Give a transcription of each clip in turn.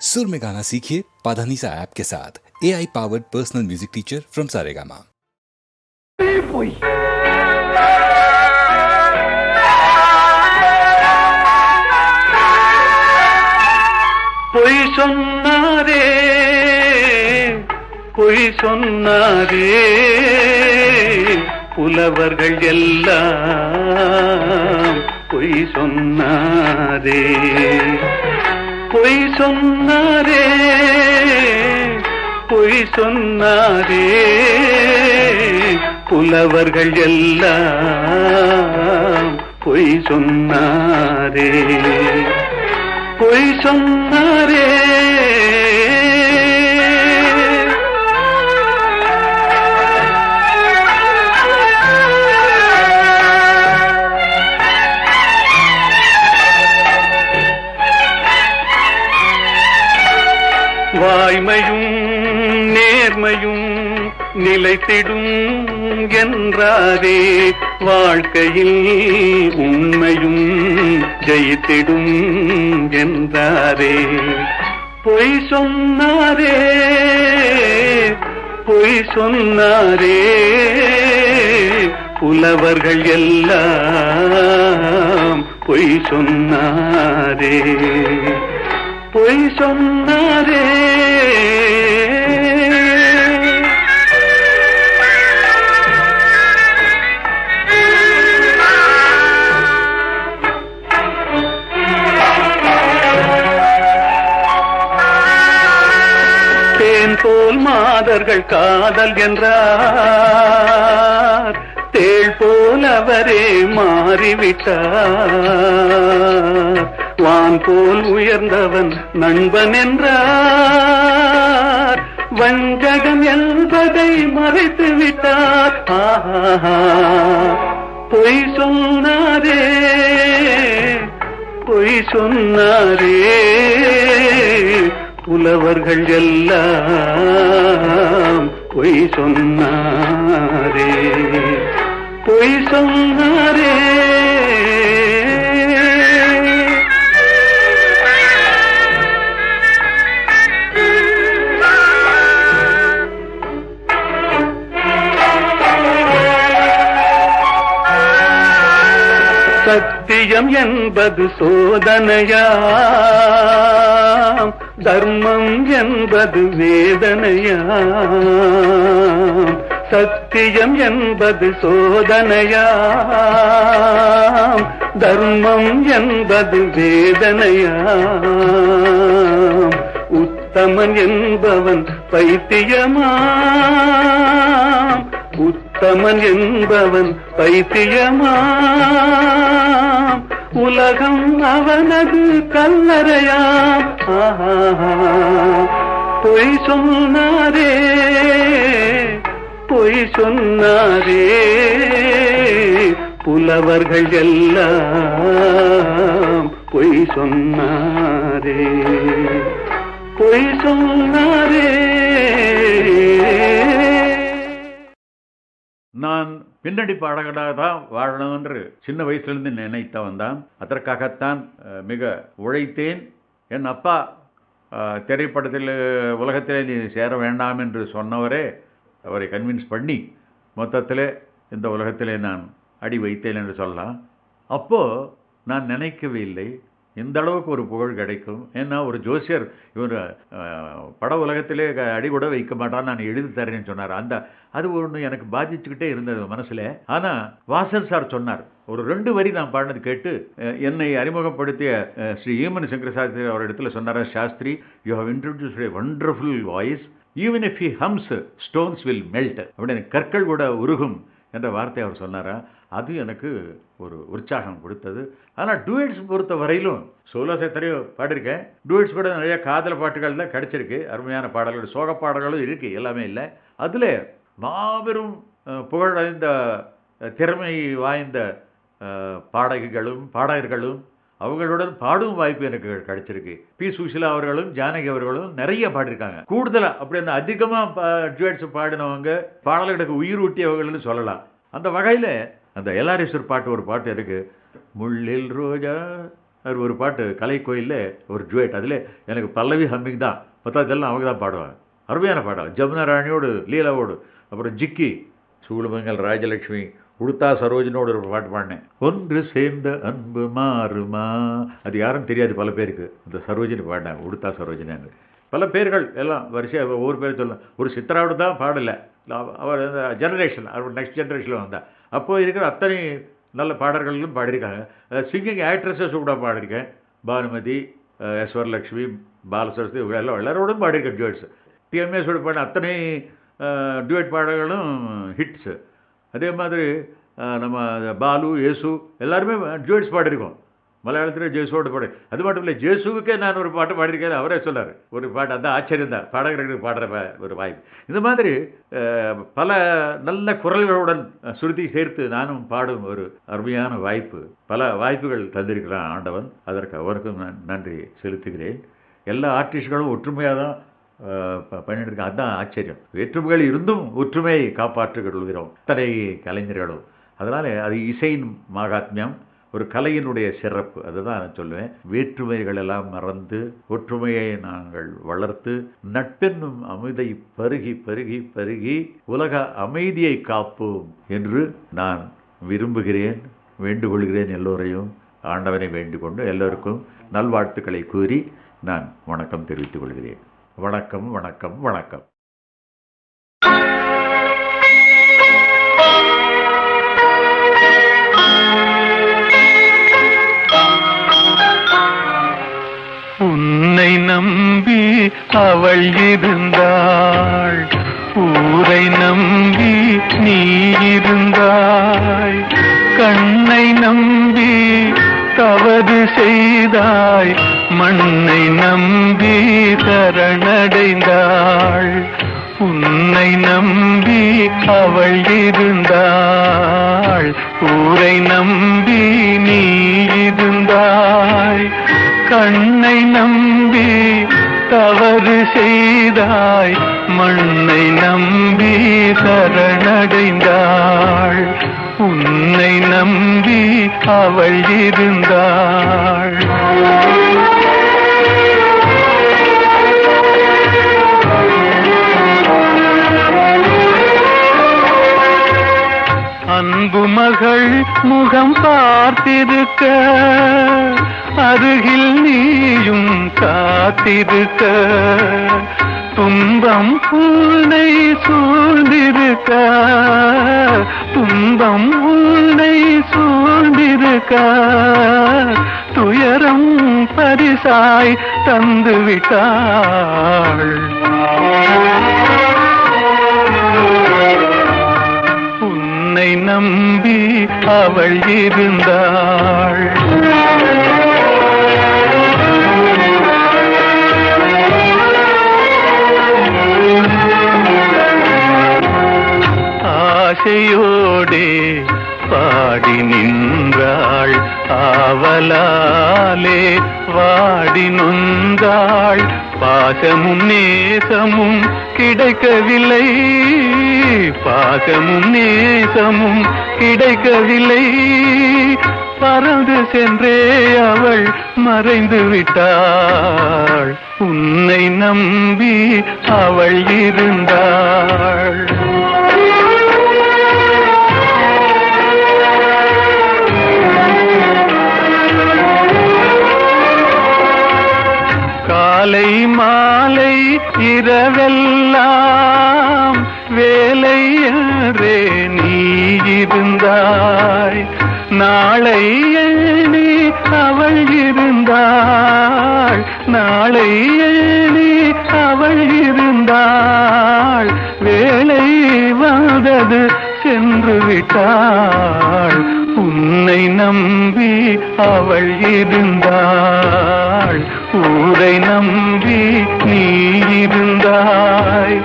सुर में गाना सीखिए पाधानीसा ऐप के साथ A I powered personal music teacher from Saregama போய் பொய் சொன்னாரே பொய் சொன்னாரே புலவர்கள் எல்லாம் பொய் சொன்னாரே பொய் சொன்னாரே பொய் சொன்னாரே. புலவர்கள் எல்லாம் பொய் சொன்னாரே. பொய் சொன்னாரே. நிலைத்திடும் என்றாரே வாழ்க்கையில் உண்மையும் ஜெயித்திடும் என்றாரே பொய் சொன்னாரே பொய் சொன்னாரே புலவர்கள் எல்லாம் பொய் சொன்னாரே. பொய் சொன்னாரே மாதர்கள் காதல் என்றார். தேள் போல் அவரே மாறிவிட்டார். வான் போல் உயர்ந்தவன் நண்பன் என்றார். வஞ்சகம் என்பதை மறைத்து விட்டார் பொய் சொன்னாரே. பொய் சொன்னாரே. புலவர்கள் எல்லாம் பொய் சொன்னாரே. பொய் சொன்னாரே. சத்தியம் என்பது சோதனையா தர்மம் என்பது வேதனையாம். சத்தியம் என்பது சோதனையாம். தர்மம் என்பது வேதனையாம். உத்தமன் என்பவன் பைத்தியமாம். உத்தமன் என்பவன் பைத்தியமாம். உலகம் அவனது கல்லறையாம். பொய் சொன்னாரே பொய் சொன்னாரே புலவர்கள் எல்லாம் பொய் சொன்னாரே. பொய் சொன்னாரே நான் பின்னடி பாடகனாக தான் வாழணும் என்று சின்ன வயசுலேருந்து நினைத்தவன் தான் அதற்காகத்தான் மிக உழைத்தேன். என் அப்பா திரைப்படத்தில் உலகத்திலே நீ சேர வேண்டாம் என்று சொன்னவரே அவரை கன்வின்ஸ் பண்ணி மொத்தத்தில் இந்த உலகத்திலே நான் அடி வைத்தேன் என்று சொல்லலாம். அப்போது நான் நினைக்கவே இல்லை. இந்த அளவுக்கு ஒரு புகழ் கிடைக்கும்? ஏன்னா ஒரு ஜோசியர் இவர் பட உலகத்திலே க- வைக்க மாட்டான் நான் எழுதி தரேன்னு சொன்னார். அந்த அது ஒன்று எனக்கு பாதிச்சுக்கிட்டே இருந்தது மனசில். ஆனால் வாசன் சார் சொன்னார். ஒரு ரெண்டு வரி நான் பாடினது கேட்டு என்னை அறிமுகப்படுத்திய ஸ்ரீ ஈமன் சங்கர சாஸ்திரி அவர் இடத்துல சொன்னார் Shastri you have introduce a wonderful voice even if he hums stones will melt அப்படின்னு கற்கள் கூட உருகும். என்ற வார்த்தை அவர் சொன்னாரா? அது எனக்கு ஒரு உற்சாகம் கொடுத்தது. ஆனால் டூயட்ஸ் பொறுத்த வரையிலும் சோலோஸ் எத்தனையோ பாடியிருக்கேன். டூயட்ஸ் கூட நிறைய காதல் பாட்டுகள் தான் கிடச்சிருக்கு. அருமையான பாடல்கள் சோக பாடல்களும் இருக்குது எல்லாமே இல்லை. அதில் மாபெரும் புகழடைந்த திறமை வாய்ந்த பாடகிகளும் பாடகர்களும் அவங்களுடன் பாடும் வாய்ப்பு எனக்கு கிடைச்சிருக்கு. பி. சுஷிலா அவர்களும் ஜானகி அவர்களும் நிறைய பாடியிருக்காங்க. கூடுதலாக அப்படி அந்த அதிகமாக டுவேட்ஸ் பாடினவங்க பாடல்களுக்கு உயிர் ஊட்டியவர்கள்னு சொல்லலாம். அந்த வகையில் அந்த எல்ஆர்எஸ்வர் பாட்டு ஒரு பாட்டு இருக்கு. முள்ளில் ரோஜா அது ஒரு பாட்டு. கலை கோயிலில் ஒரு ஜுவேட் அதில் எனக்கு பல்லவி ஹம்மிங் தான். மொத்தத்தெல்லாம் அவங்க தான் பாடுவாங்க. அருமையான பாடம் ஜமுனா ராணியோடு லீலாவோடு. அப்புறம் ஜிக்கி சூளுமங்கல் ராஜலட்சுமி உடுத்தா சரோஜனோட ஒரு பாட்டு பாடினேன். ஒன்று சேர்ந்த அன்பு மாறுமா? அது யாரும் தெரியாது பல பேருக்கு. இந்த சரோஜினி பாடினேன் உடுத்தா சரோஜினின்னு பல பேர்கள் எல்லாம் வரிசையாக ஒவ்வொரு பேர் சொல்லலாம் ஒரு சித்ராவோட தான் பாடலை. அவர் ஜெனரேஷன் அவர் நெக்ஸ்ட் ஜெனரேஷனில் வந்தால் அப்போது இருக்கிற அத்தனை நல்ல பாடல்களும் பாடியிருக்காங்க. சிங்கிங் ஆக்ட்ரஸஸ் கூட பாடியிருக்கேன். பானுமதி எஸ் வரலட்சுமி பாலசரஸ்வதி எல்லாம் எல்லாரோடும் பாடியிருக்கேன் ஜுவட்ஸ் டிஎம்எஸோட பாடின அத்தனை டியூட் பாடல்களும் ஹிட்ஸு அதே மாதிரி நம்ம பாலு இயேசு எல்லாருமே டுவெட்ஸ் பாடியிருக்கோம். மலையாளத்தில் ஜேசுவோட பாடு. அது மட்டும் இல்லை ஜேசுவுக்கே நான் ஒரு பாட்டு பாடியிருக்கேன் அவரே சொன்னார் ஒரு பாட்டு அந்த ஆச்சரியம் தான். பாடகர்களுக்கு பாடுற ஒரு வாய்ப்பு. இந்த மாதிரி பல நல்ல குரல்களுடன் சுருதி சேர்த்து நானும் பாடும் ஒரு அருமையான வாய்ப்பு. பல வாய்ப்புகள் தந்திருக்கிறான் ஆண்டவன். அதற்கு அவருக்கும் நான் நன்றி செலுத்துகிறேன். எல்லா ஆர்டிஸ்ட்களும் ஒற்றுமையாக தான் பண்ணிட்டு அதுதான் ஆச்சரியம். வேற்றுமைகள் இருந்தும் ஒற்றுமையை காப்பாற்றுகிறோம் அத்தனை கலைஞர்களும் அதனால் அது இசையின் மகாத்மியம் ஒரு கலையினுடைய சிறப்பு. அதுதான் நான் சொல்லுவேன். வேற்றுமைகள் எல்லாம் மறந்து ஒற்றுமையை நாங்கள் வளர்த்து நட்பென்னும் அமைதை பருகி பருகி பருகி உலக அமைதியை காப்போம் என்று நான் விரும்புகிறேன் வேண்டுகொள்கிறேன் எல்லோரையும். ஆண்டவனை வேண்டிக்கொண்டு எல்லோருக்கும் நல்வாழ்த்துக்களை கூறி நான் வணக்கம் தெரிவித்துக் கொள்கிறேன். வணக்கம் வணக்கம் வணக்கம். உன்னை நம்பி அவள் இருந்தாள். ஊரை நம்பி நீ இருந்தாய். கண்ணை நம்பி தவறு செய்தாய். மண்ணை நம்பி தரணடைந்தாள் உன்னை நம்பி அவள் இருந்தாள். ஊரை நம்பி நீ இருந்தாய். கண்ணை நம்பி தவறு செய்தாய். மண்ணை நம்பி சரணடைந்தாள். உன்னை நம்பி அவள் இருந்தாள். அன்பு மகள் முகம் பார்த்திருக்க அருகில் நீயும் காத்திருக்க துன்பம் உன்னை சூழ்ந்திருக்க துன்பம் உன்னை சூழ்ந்திருக்க துயரம் பரிசாய் தந்துவிட்டாள். அவள் இருந்தாள் ஆசையோடே பாடி நின்றாள் ஆவலாலே வாடி நொந்தாள் பாசமும் நேசமும் கிடைக்கவில்லை. பாசமும் நேசமும் கிடைக்கவில்லை. பறந்து சென்றே அவள் மறைந்து விட்டாள். உன்னை நம்பி அவள் இருந்தாள். காலை மா இரவெல்லாம் வேலை என்றே நீ இருந்தாய். நாளை எண்ணி அவள் இருந்தாள். நாளை எண்ணி அவள் இருந்தாள். வேலை வந்தது சென்று விட்டாள். உன்னை நம்பி அவள் இருந்தாள். ஊரை நம்பி இருந்தாய்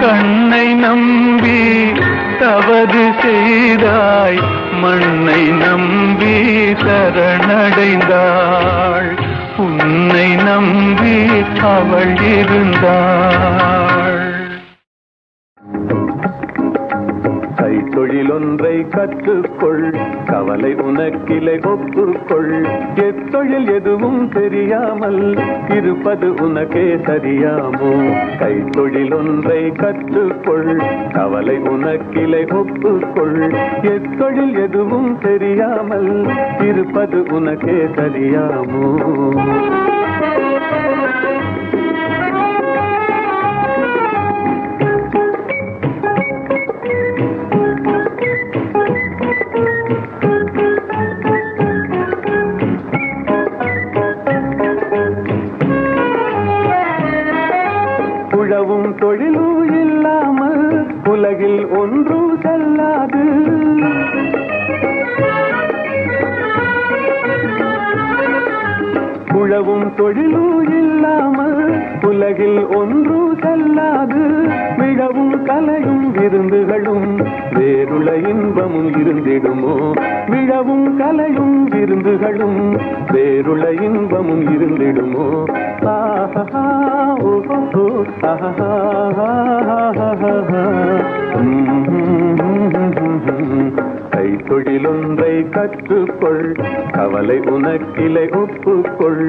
கண்ணை நம்பி தவறு செய்தாய். மண்ணை நம்பி சரணடைந்தாள். உன்னை நம்பி அவள் இருந்தாள். கைத்தொழில் ஒன்றை கற்றுக்கொள். கவலை உனக்கிலை ஒப்புக்கொள். எத்தொழில் எதுவும் தெரியாமல் இருப்பது உனக்கே சரியாமோ? கைத்தொழில் ஒன்றை கற்றுக்கொள். கவலை உனக்கிலை ஒப்புக்கொள். எத்தொழில் எதுவும் தெரியாமல் இருப்பது உனக்கே சரியாமோ? ஒன்று ஒன்றும் செல்லாது விழவும் கலையும் விருந்துகளும் வேறுள இன்பமும் இருந்திடுமோ? விழவும் கலையும் விருந்துகளும் வேறுள இன்பமும் இருந்திடுமோ? ஆஹா ஓஹோ கைத்தொழிலொன்றை கற்றுக்கொள் கவலை உனக்கிளை ஒப்புக்கொள்.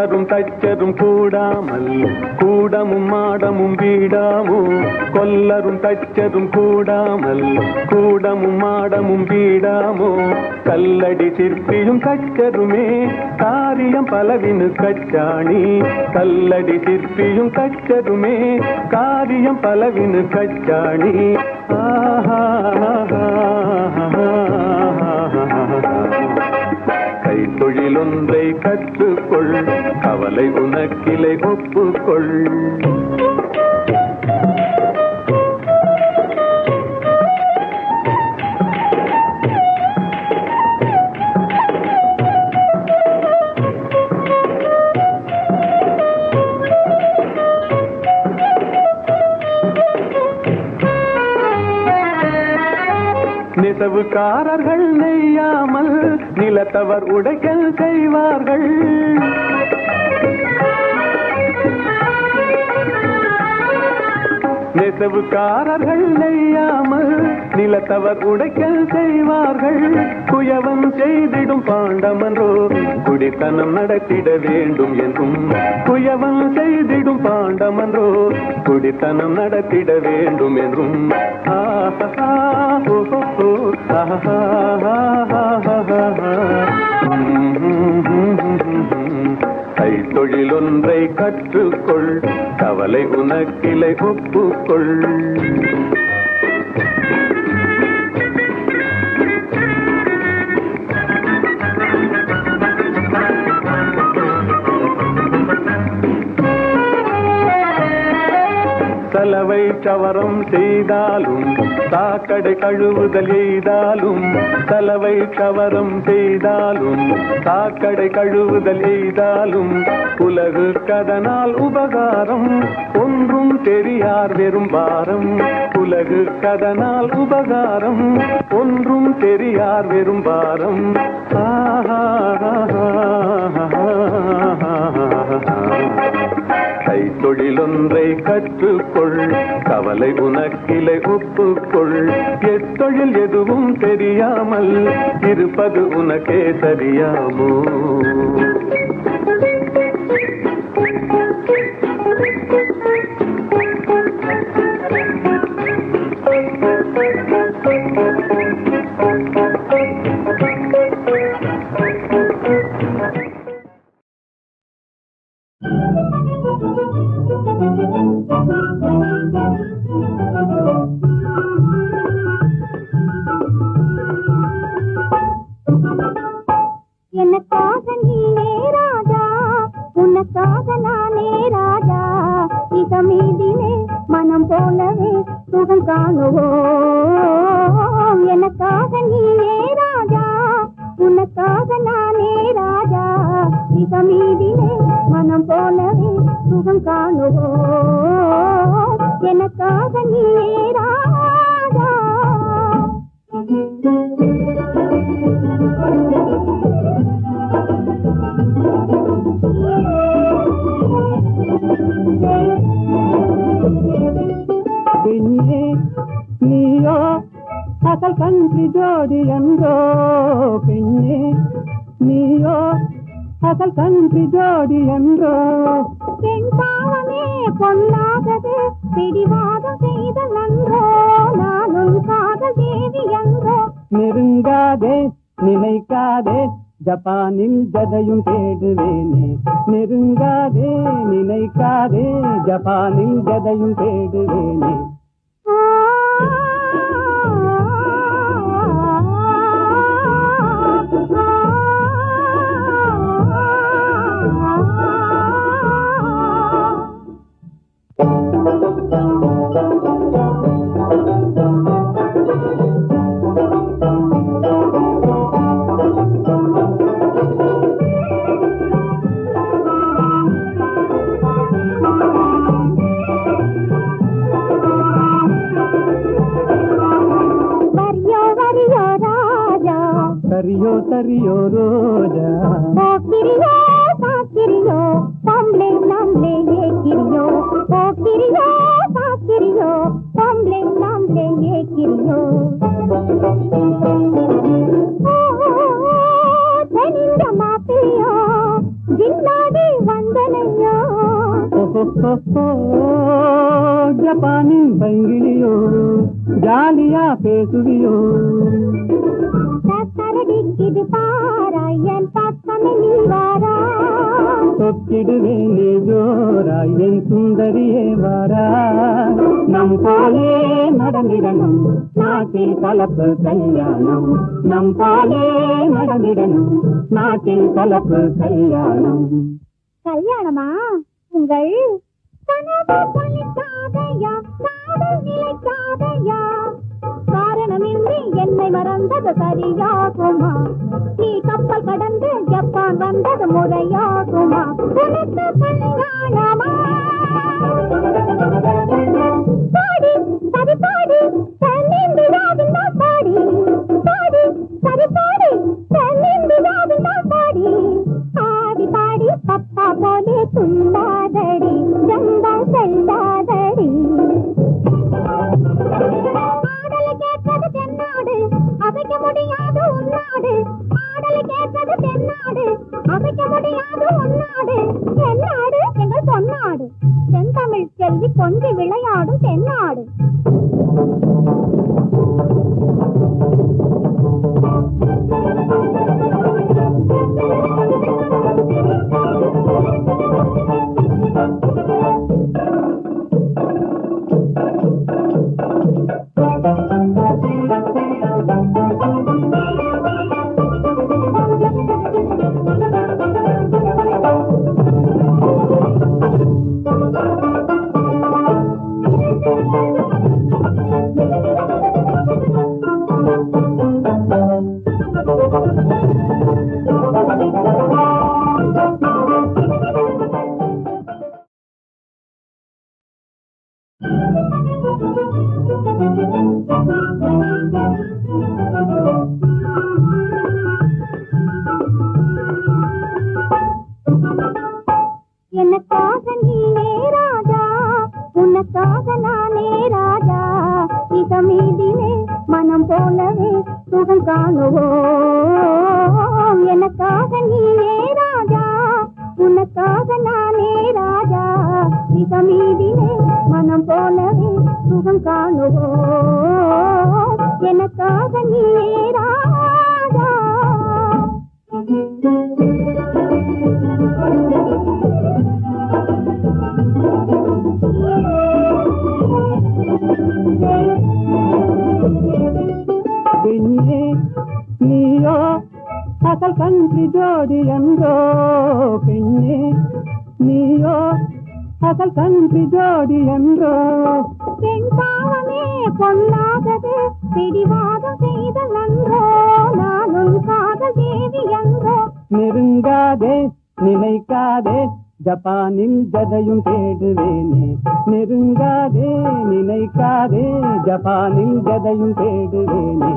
கொல்லரும் தச்சரும் கூடாமல் கூடமும் மாடமும் வீடாமோ? கொல்லரும் தச்சரும் கூடாமல் கூடமும் மாடமும் வீடாமோ? கல்லடி சிற்பியும் தச்சருமே காரியம் பலவினு கச்சாணி. கல்லடி சிற்பியும் தச்சருமே காரியம் பலவினு கச்சாணி. ஆஹா. தொழிலொன்றை கற்றுக்கொள் கவலை உனக்கிளை ஒப்புக்கொள். நெசவுக்காரர்கள் நெய்யாமல் நிலத்தவர் உடைக்கல் செய்வார்கள். நெசவுக்காரர்கள் நெய்யாமல் நிலத்தவர் உடைக்கல் செய்வார்கள். குயவன் செய்திடும் பாண்டமன்றோ குடித்தனம் நடத்திட வேண்டும் என்றும். குயவன் செய்திடும் பாண்டமன்றோ குடித்தனம் நடத்திட வேண்டும் என்றும். ஆஹா ஓஹோ ஆஹா கைத்தொழிலொன்றை கற்றுக்கொள் கவலை உனக்கிளை ஒப்புக்கொள். சலவை சவரம் செய்தாலும் சாக்கடை கழுவுதல் எய்தாலும் சலவை சவரம் செய்தாலும் சாக்கடை கழுவுதல் எய்தாலும் உலகு கதனால் உபகாரம் ஒன்றும் தெரியார் வெறும் பாரம். உலகு கதனால் உபகாரம் ஒன்றும் தெரியார் வெறும் பாரம். ஆஹா. தொழிலொன்றை கற்றுக்கொள் கவலை உனக்கிலை ஒப்புக்கொள். எத்தொழில் எதுவும் தெரியாமல் இருப்பது உனக்கே தெரியாமோ? எனக்காக நீனே ராஜா? உனக்காக நானே ராஜா? இதமீதிலே மனம் போலவே சுகம் காணுவோம். எனக்காக நீனே ராஜா? உனக்காக நானே ராஜா? இதமீதிலே மனம் போலவே சுகம் காணுவோம் எனக்காக நீயே ராஜா பெண்ணே நீயோ அசல் கன்றி ஜோடி என்றோ பெண்ணே நீயோ அசல் கன்றி ஜோடி என்றோ. பெண் பாவமே பொல்லாதது பிடிவாதம் செய்த நன்றோ நானும் காதல் தேவி என்றோ நெருங்காதே நினைக்காதே ஜப்பானில் ஜதையும் தேடுவேனே. நெருங்காதே நினைக்காதே ஜப்பானில் ஜதையும் தேடுவேனே. ஜப்பானின் பைங்கிலியோ ஜாலியா பேசுவியோ. சரடிக்குது பாராயன் பக்கமே நீ வாரா. தொக்கிடுவேன் நீ ஜோராய் என் சுந்தரியே வாரா. நம் போலே நடந்திடணும் நாட்டில் கலப்பு கல்யாணம். நம் போலே நடந்திடணும் நாட்டில் கலப்பு கல்யாணம். கல்யாணமா? உங்கள் கனவு சரியாகுமா? நீ கப்பல் கடந்து ஜப்பான் வந்தது முறையாகுமா? உனக்கு எனக்காக நீயே ராஜா? உனக்காக நானே ராஜா? இதமீதிலே மனம் போலவே சுகம் காணுவோம். எனக்காக நீயே ராஜா? உனக்காக நானே ராஜா? இதமீதிலே மனம் போலவே சுகம் காணுவோம் எனக்காக நீயே ராஜா பெண்ணே நீயோ அசல் கன்றி ஜோடி என்றோ அசல் கன்றி ஜோடி என்றோ. பெண் பாவமே பொல்லாதது பிடிவாதம் செய்த நன்றோ நானும் காதல் தேவி என்றோ நெருங்காதே நினை நினைக்காதே ஜப்பானில் ஜதையும் தேடுவேனே. நெருங்காதே நினைக்காதே ஜப்பானில் ஜதையும் தேடுவேனே.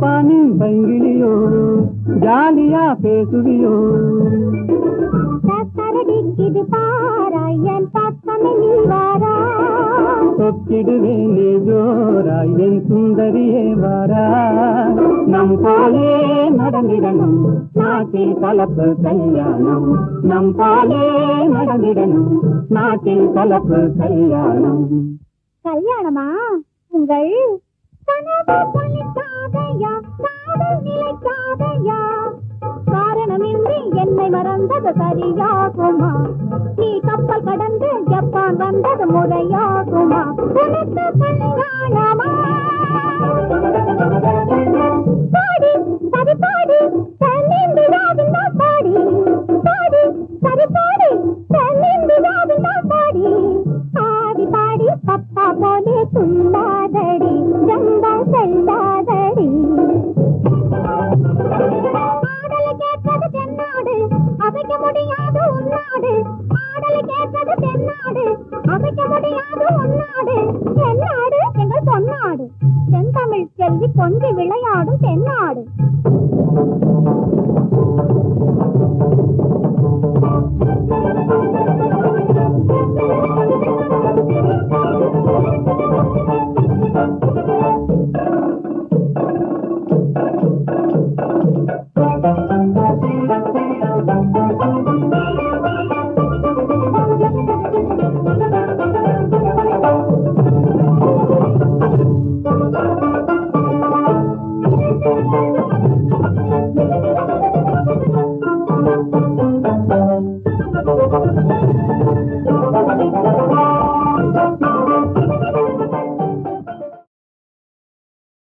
ஜப்பானின் பைங்கிலியோ ஜாலியா பேசுவியோ கரடிக்குது பாரா என் பக்கமே நீ வாரா. தொக்கிடுவேன் நீ ஜோராய் என் சுந்தரியே வாரா. நம் போலே நடந்திடணும் நாட்டில் கலப்பு கல்யாணம். நம் போலே நடந்திடணும் நாட்டில் கலப்பு கல்யாணம். கல்யாணமா? உங்கள் கனவு பலிக்காதையா காதல் நிலைக்காதையா. காரணமின்றி என்னை மறந்தது சரியாகுமா? நீ கப்பல் கடந்து ஜப்பான் வந்தது முறையாகுமா? உனக்கு கல்யாணமா